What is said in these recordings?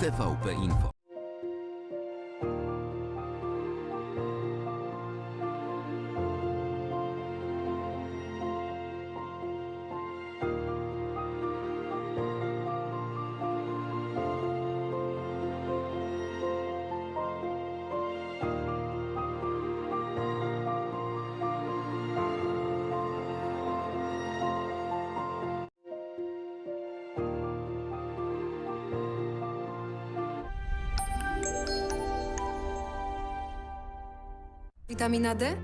TVP Info. Witamina D?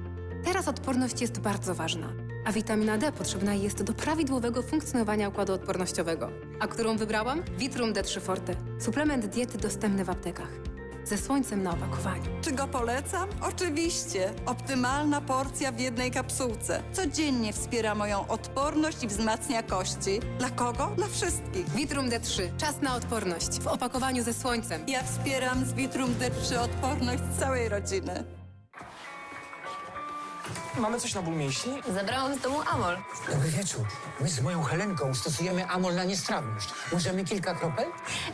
Teraz odporność jest bardzo ważna. A witamina D potrzebna jest do prawidłowego funkcjonowania układu odpornościowego. A którą wybrałam? Vitrum D3 Forte. Suplement diety dostępny w aptekach. Ze słońcem na opakowaniu. Czy go polecam? Oczywiście. Optymalna porcja w jednej kapsułce. Codziennie wspiera moją odporność i wzmacnia kości. Dla kogo? Dla wszystkich. Vitrum D3. Czas na odporność. W opakowaniu ze słońcem. Ja wspieram z Vitrum D3 odporność całej rodziny. Mamy coś na ból mięśni? Zabrałam z domu Amol. Dobry wieczór. My z moją Helenką stosujemy amol na niestrawność. Możemy kilka kropel?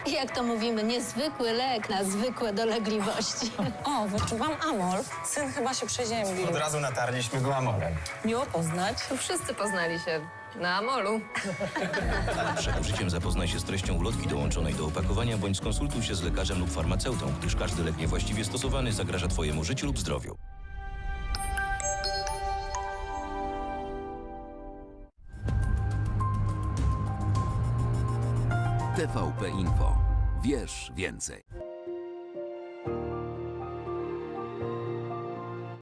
Jak to mówimy, niezwykły lek na zwykłe dolegliwości. O, wyczuwam Amol. Syn chyba się przeziębił. Od razu natarliśmy go amorem. Miło poznać. Wszyscy poznali się na Amolu. Przed użyciem zapoznaj się z treścią ulotki dołączonej do opakowania bądź skonsultuj się z lekarzem lub farmaceutą, gdyż każdy lek niewłaściwie stosowany zagraża Twojemu życiu lub zdrowiu. TVP Info. Wiesz więcej.